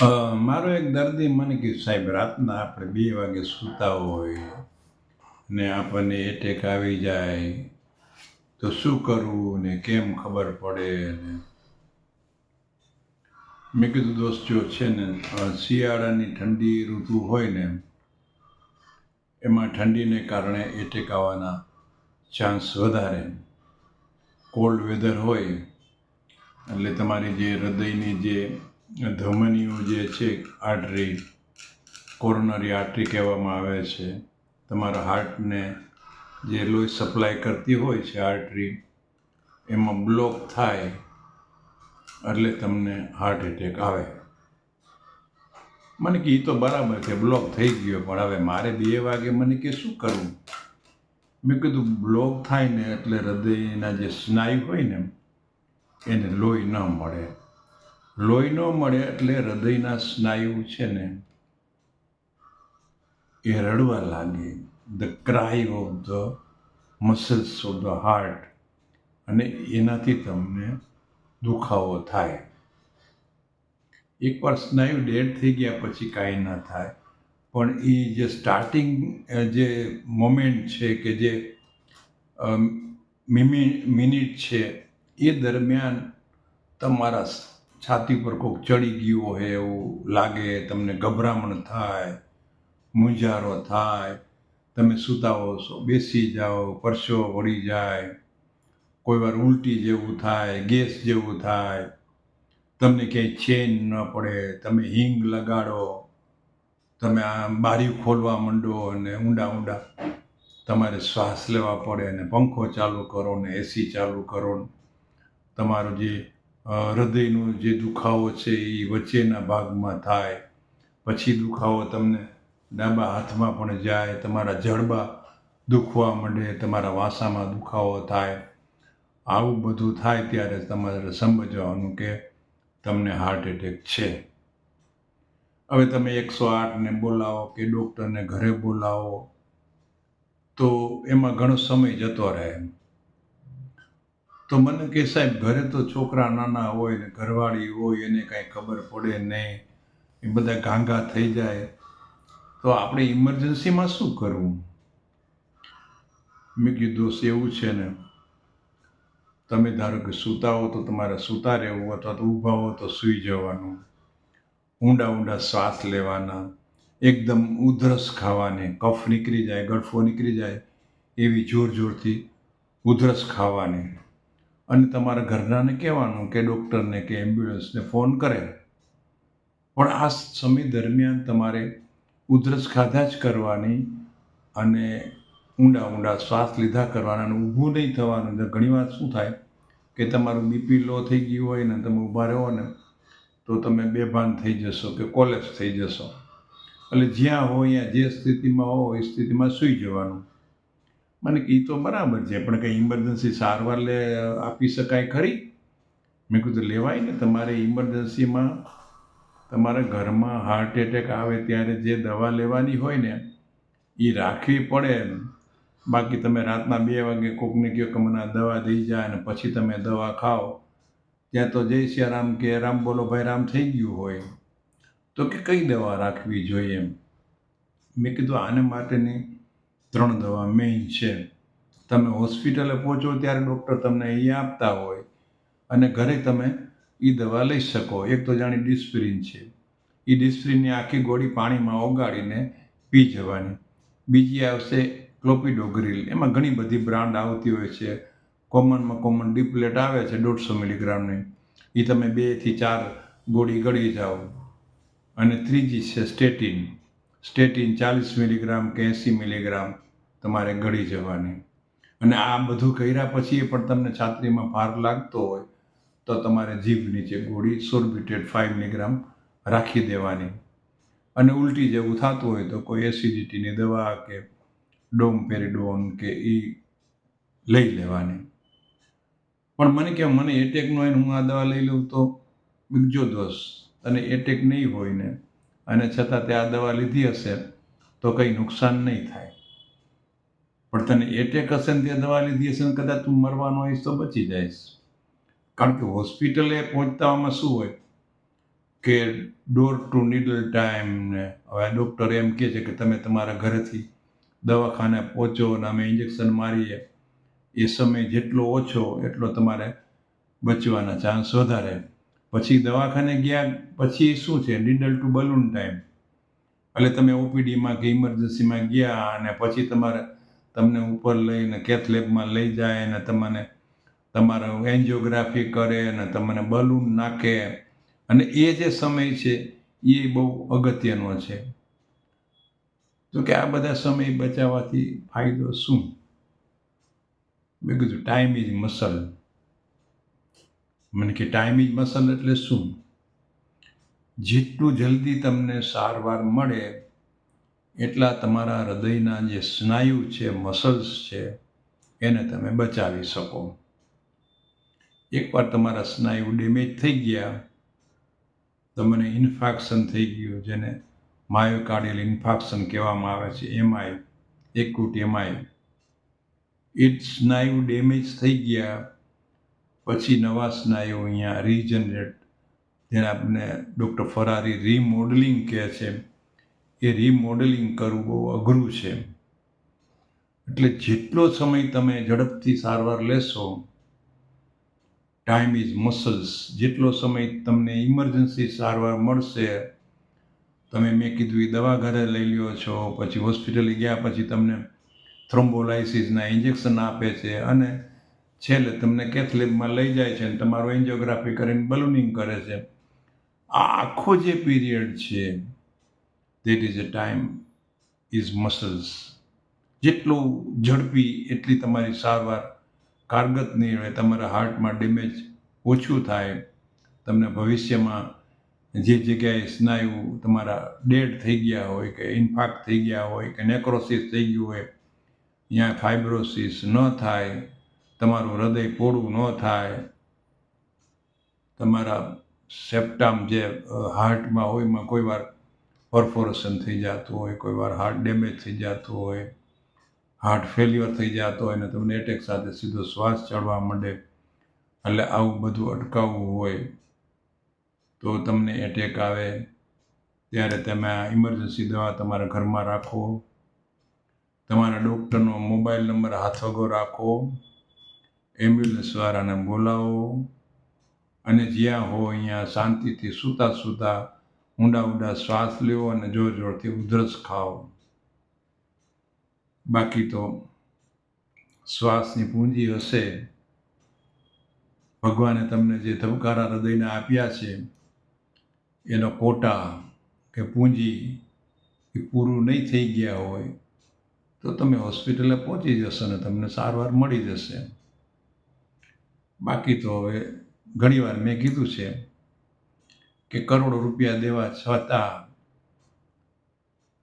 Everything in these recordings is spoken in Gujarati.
મારો એક દર્દી મને કે સાહેબ, રાતના આપણે બે વાગે સૂતા હોય ને આપણને એટેક આવી જાય, તો શું કરવું ને કેમ ખબર પડે ને? મેં કીધું, દોસ્ત, જો છે ને શિયાળાની ઠંડી ઋતુ હોય ને, એમાં ઠંડીને કારણે એટેક આવવાના ચાન્સ વધારે. કોલ્ડ વેધર હોય, એટલે તમારી જે હૃદયની જે ધમનીઓ જે છે આર્ટરી કોરોનરી આર્ટરી કહેવામાં આવે છે. તમારા હાર્ટને જે લોહી સપ્લાય કરતી હોય છે આર્ટરી એમાં બ્લોક થાય એટલે તમને હાર્ટ એટેક આવે. મને કે એ તો બરાબર છે, બ્લોક થઈ ગયો, પણ હવે મારે બે વાગે મને કે શું કરવું મેં કીધું, બ્લોક થાય ને એટલે હૃદયના જે સ્નાયુ હોય ને, એને લોહી ન મળે. લોહી ન મળે એટલે હૃદયના સ્નાયુ છે ને, એ રડવા લાગે. The cry of the muscles of the heart અને એનાથી તમને દુખાવો થાય. એકવાર સ્નાયુ ડેડ થઈ ગયા પછી કાંઈ ન થાય. પણ એ જે સ્ટાર્ટિંગ જે મોમેન્ટ છે કે જે મિનિટ છે, એ દરમિયાન તમારા છાતી પર કોઈક ચડી ગયું હોય એવું લાગે તમને ગભરામણ થાય, મૂંઝારો થાય, તમે સૂતા હો છો, બેસી જાઓ, પરસો વળી જાય, કોઈ વાર ઉલટી જેવું થાય, ગેસ જેવું થાય, તમને ક્યાંય ચેન ન પડે, તમે હિંગ લગાડો, તમે આ બારી ખોલવા માંડો અને ઊંડા ઊંડા તમારે શ્વાસ લેવા પડે અને પંખો ચાલુ કરો ને એસી ચાલુ કરો ને તમારું જે હૃદયનું જે દુખાવો છે એ વચ્ચેના ભાગમાં થાય. પછી દુખાવો તમને ડાબા હાથમાં પણ જાય, તમારા જડબા દુખવા માંડે, તમારા વાસામાં દુખાવો થાય. આવું બધું થાય ત્યારે તમારે સમજવાનું કે તમને હાર્ટ એટેક છે. હવે તમે એકસો આઠને બોલાવો કે ડૉક્ટરને ઘરે બોલાવો, તો એમાં ઘણો સમય જતો રહે તો મને કે સાહેબ ઘરે તો છોકરા નાના હોય ને ઘરવાળી હોય એને કાંઈ ખબર પડે નહીં એ બધા ગાંગા થઈ જાય. તો આપણે ઇમરજન્સીમાં શું કરવું? મેં કીધું "દોસ્ત, એવું છે ને તમે ધારો કે સૂતા હો તો તમારે સૂતા રહેવું અથવા તો ઊભા હો તો સૂઈ જવાનું. ઊંડા ઊંડા શ્વાસ લેવાના. એકદમ ઉધરસ ખાવાની કફ નીકળી જાય ગળફો નીકળી જાય એવી જોર જોરથી ઉધરસ ખાવાની. અને તમારા ઘરનાને કહેવાનું કે ડૉક્ટરને કે એમ્બ્યુલન્સને ફોન કરે. પણ આ સમય દરમિયાન તમારે ઉધરસ ખાધા જ કરવાની અને ઊંડા ઊંડા શ્વાસ લીધા કરવાના અને ઊભું નહીં થવાનું. ઘણીવાર ઘણી શું થાય કે તમારું બીપી લો થઈ ગયું હોય ને તમે ઊભા રહો ને તો તમે બેભાન થઈ જશો કે કોલેપ્સ થઈ જશો. એટલે જ્યાં હો ત્યાં જે સ્થિતિમાં હો, એ સ્થિતિમાં સૂઈ જવાનું. મને કે એ તો બરાબર છે, પણ કંઈ ઇમરજન્સી સારવાર લે આપી શકાય ખરી? મેં કીધું, લેવાય ને તમારે ઇમરજન્સીમાં તમારા ઘરમાં હાર્ટ એટેક આવે ત્યારે જે દવા લેવાની હોય ને, એ રાખવી પડે બાકી તમે રાતના બે વાગે કોકને કહો કે મને દવા દઈ જાય અને પછી તમે દવા ખાઓ, ત્યાં તો જય શ્રી રામ કે રામ બોલો ભાઈ, રામ થઈ ગયું હોય. તો કે કઈ દવા રાખવી જોઈએ એમ? મેં કીધું, આને માટેની ત્રણ દવા મેઇન છે. તમે હોસ્પિટલે પહોંચો ત્યારે ડૉક્ટર તમને અહીંયા આપતા હોય અને ઘરે તમે એ દવા લઈ શકો. એક તો જાણી ડિસ્પ્રિન છે. એ ડિસ્પ્રિનની આખી ગોળી પાણીમાં ઓગાળીને પી જવાની. બીજી આવશે ક્લોપિડોગ્રીલ એમાં ઘણી બધી બ્રાન્ડ આવતી હોય છે. કોમનમાં કોમન ડીપલેટ આવે છે દોઢસો મિલીગ્રામની. એ તમે બેથી ચાર ગોળી ગળી જાઓ. અને ત્રીજી છે સ્ટેટિન સ્ટેટિન ચાલીસ મિલીગ્રામ કે એંસી મિલીગ્રામ. તમારે ગળી જવાની. અને આ બધું કર્યા પછી પણ તમને છાતીમાં ભાર લાગતો હોય, તો તમારે જીભ નીચે ગોળી સોર્બિટેડ ફાઇવ મિલીગ્રામ રાખી દેવાની. અને ઉલટી જેવું થતું હોય તો કોઈ એસિડિટીની દવા કે ડોમ પેરીડોન કે એ લઈ લેવાની. પણ મને કે મને એટેકનો હોય ને હું આ દવા લઈ લઉં તો બીજો દોષ. અને એટેક નહીં હોય ને, અને છતાં તે આ દવા લીધી હશે, તો કંઈ નુકસાન નહીં થાય. પણ તને એટેક હશે ને તે દવા લીધી હશે ને કદાચ તું મરવાનો હોઈશ તો બચી જઈશ. કારણ કે હોસ્પિટલે પહોંચતામાં શું હોય? કે ડોર ટુ નીડલ ટાઈમ ને હવે ડૉક્ટર એમ કહે છે કે તમે તમારા ઘરેથી દવાખાને પહોંચો અને અમે ઇન્જેક્શન મારીએ. એ સમય જેટલો ઓછો એટલો તમારે બચવાના ચાન્સ વધારે. પછી દવાખાને ગયા પછી શું છે? નીડલ ટુ બલૂન ટાઈમ એટલે તમે ઓપીડીમાં કે ઇમરજન્સીમાં ગયા અને પછી તમારે તમને ઉપર લઈને કેથલેબમાં લઈ જાય અને તમને તમારું એન્જિયોગ્રાફી કરે અને તમને બલૂન નાખે. અને એ જે સમય છે, એ બહુ અગત્યનો છે. તો કે આ બધા સમય બચાવવાથી ફાયદો શું? મેં કીધું ટાઈમ ઇઝ મસલ મને કે ટાઈમ ઇઝ મસલ એટલે શું? જેટલું જલ્દી તમને સારવાર મળે એટલા તમારા હૃદયના જે સ્નાયુ છે મસલ્સ છે, એને તમે બચાવી શકો. એકવાર તમારા સ્નાયુ ડેમેજ થઈ ગયા, તમને ઇન્ફેક્શન થઈ ગયું, જેને માયોકાર્ડિયલ ઇન્ફેક્શન કહેવામાં આવે છે એમઆઈ એક્યુટ એમઆઈ એ સ્નાયુ ડેમેજ થઈ ગયા, પછી નવા સ્નાયુ અહીંયા રીજનરેટ જેને આપણે ડૉક્ટર ફરારી રીમોડલિંગ કહે છે. એ રીમોડેલિંગ કરવું બહુ અઘરું છે. એટલે જેટલો સમય તમે ઝડપથી સારવાર લેશો ટાઈમ ઇઝ મસલ્સ જેટલો સમય તમને ઇમરજન્સી સારવાર મળશે, તમે મેં કીધું એ દવા ઘરે લઈ લ્યો છો, પછી હોસ્પિટલે ગયા પછી તમને થ્રોમ્બોલાઇસિસના ઇન્જેક્શન આપે છે અને છેલ્લે તમને કેથલેબમાં લઈ જાય છે અને તમારું એન્જિયોગ્રાફી કરીને બલૂનિંગ કરે છે. આ આખો જે પીરિયડ છે that is a time is muscles જેટલું ઝડપી એટલી તમારી સારવાર કારગત નહીં તમારા હાર્ટમાં ડેમેજ ઓછું થાય, તમને ભવિષ્યમાં જે જગ્યાએ સ્નાયુ તમારા ડેડ થઈ ગયા હોય કે ઇન્ફાક્ટ થઈ ગયા હોય કે નેક્રોસિસ થઈ ગયું હોય ત્યાં ફાઇબ્રોસિસ ન થાય, તમારું હૃદય પોળું ન થાય, તમારા સેપ્ટામ જે હાર્ટમાં હોય એમાં કોઈ વાર પરફોરેશન થઈ જતું હોય, કોઈ વાર હાર્ટ ડેમેજ થઈ જતું હોય હાર્ટ ફેલ્યોર થઈ જતો હોય ને તમને એટેક સાથે સીધો શ્વાસ ચડવા માંડે, એટલે આવું બધું અટકાવવું હોય તો તમને એટેક આવે. ત્યારે તમે આ ઇમરજન્સી દવા તમારા ઘરમાં રાખો. તમારા ડૉક્ટરનો મોબાઈલ નંબર હાથવગો રાખો. એમ્બ્યુલન્સવાળાને બોલાવો. અને જ્યાં હો, અહીંયા શાંતિથી સૂતા સૂતા ઊંડા ઊંડા શ્વાસ લેવો અને જોર જોરથી ઉધરસ ખાઓ. બાકી તો શ્વાસની પૂંજી હશે. ભગવાને તમને જે ધબકારા હૃદયના આપ્યા છે, એનો કોટા કે પૂંજી એ પૂરું નહીં થઈ ગયા હોય, તો તમે હોસ્પિટલે પહોંચી જશો ને તમને સારવાર મળી જશે. બાકી તો હવે ઘણીવાર મેં કીધું છે કે કરોડો રૂપિયા દેવા છતાં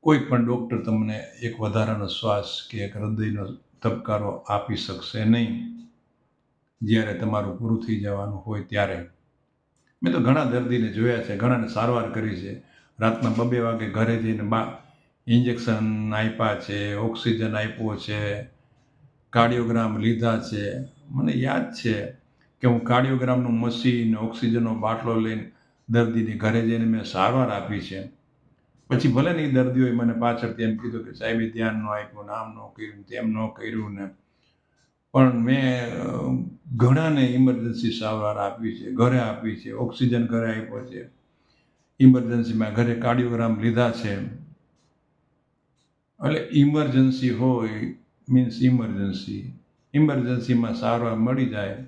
કોઈ પણ ડૉક્ટર તમને એક વધારાનો શ્વાસ કે એક હૃદયનો ધબકારો આપી શકશે નહીં. જ્યારે તમારું પૂરું થઈ જવાનું હોય ત્યારે. મેં તો ઘણા દર્દીને જોયા છે, ઘણાને સારવાર કરી છે. રાતના બબે વાગે ઘરે જઈને બા ઇન્જેક્શન આપ્યા છે, ઓક્સિજન આપ્યો છે, કાર્ડિયોગ્રામ લીધા છે. મને યાદ છે કે હું કાર્ડિયોગ્રામનું મશીન, ઓક્સિજનનો બાટલો લઈને દર્દીની ઘરે જઈને મેં સારવાર આપી છે. પછી ભલે ને એ દર્દીઓએ મને પાછળથી એમ કીધું કે સાહેબે ધ્યાન ન આપ્યું, નામ ન કર્યું, તેમ ન કર્યું ને. પણ મેં ઘણાને ઇમરજન્સી સારવાર આપી છે, ઘરે આપી છે, ઓક્સિજન ઘરે આપ્યો છે. ઇમરજન્સીમાં ઘરે કાર્ડિયોગ્રામ લીધા છે. એટલે ઇમરજન્સી હોય મીન્સ ઇમરજન્સી ઇમરજન્સીમાં સારવાર મળી જાય,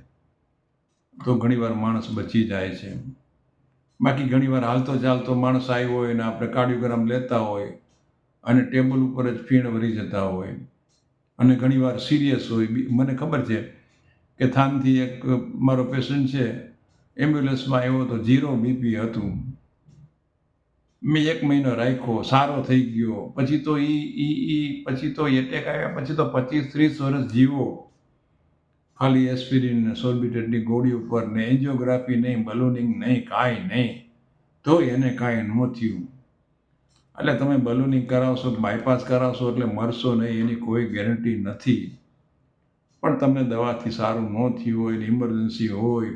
તો ઘણીવાર માણસ બચી જાય છે. બાકી ઘણીવાર હાલતો ચાલતો માણસ આવ્યો હોય ને આપણે કાર્ડિયોગ્રામ લેતા હોય અને ટેબલ ઉપર જ ફીણ વરી જતા હોય. અને ઘણીવાર સિરિયસ હોય. મને ખબર છે કે થાનથી એક મારો પેશન્ટ છે, એમ્બ્યુલન્સમાં આવ્યો તો ઝીરો બીપી હતું. મેં એક મહિનો રાખ્યો, સારો થઈ ગયો. પછી તો ઈ ઈ પછી તો એટેક આવ્યા, પછી તો પચીસ, ત્રીસ વર્ષ જીવો. ખાલી એસ્પિરિન ને સોર્બિટેડની ગોળી ઉપર ને એન્જિયોગ્રાફી નહીં, બલૂનિંગ નહીં, કાંઈ નહીં. તો એને કાંઈ ન થયું. એટલે તમે બલૂનિંગ કરાવશો બાયપાસ કરાવશો એટલે મરશો નહીં, એની કોઈ ગેરંટી નથી. પણ તમને દવાથી સારું ન થયું હોય ઇમરજન્સી હોય,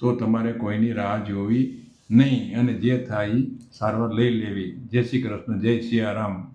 તો તમારે કોઈની રાહ જોવી નહીં અને જે થાય સારવાર લઈ લેવી. જય શ્રી કૃષ્ણ, જય સિયારામ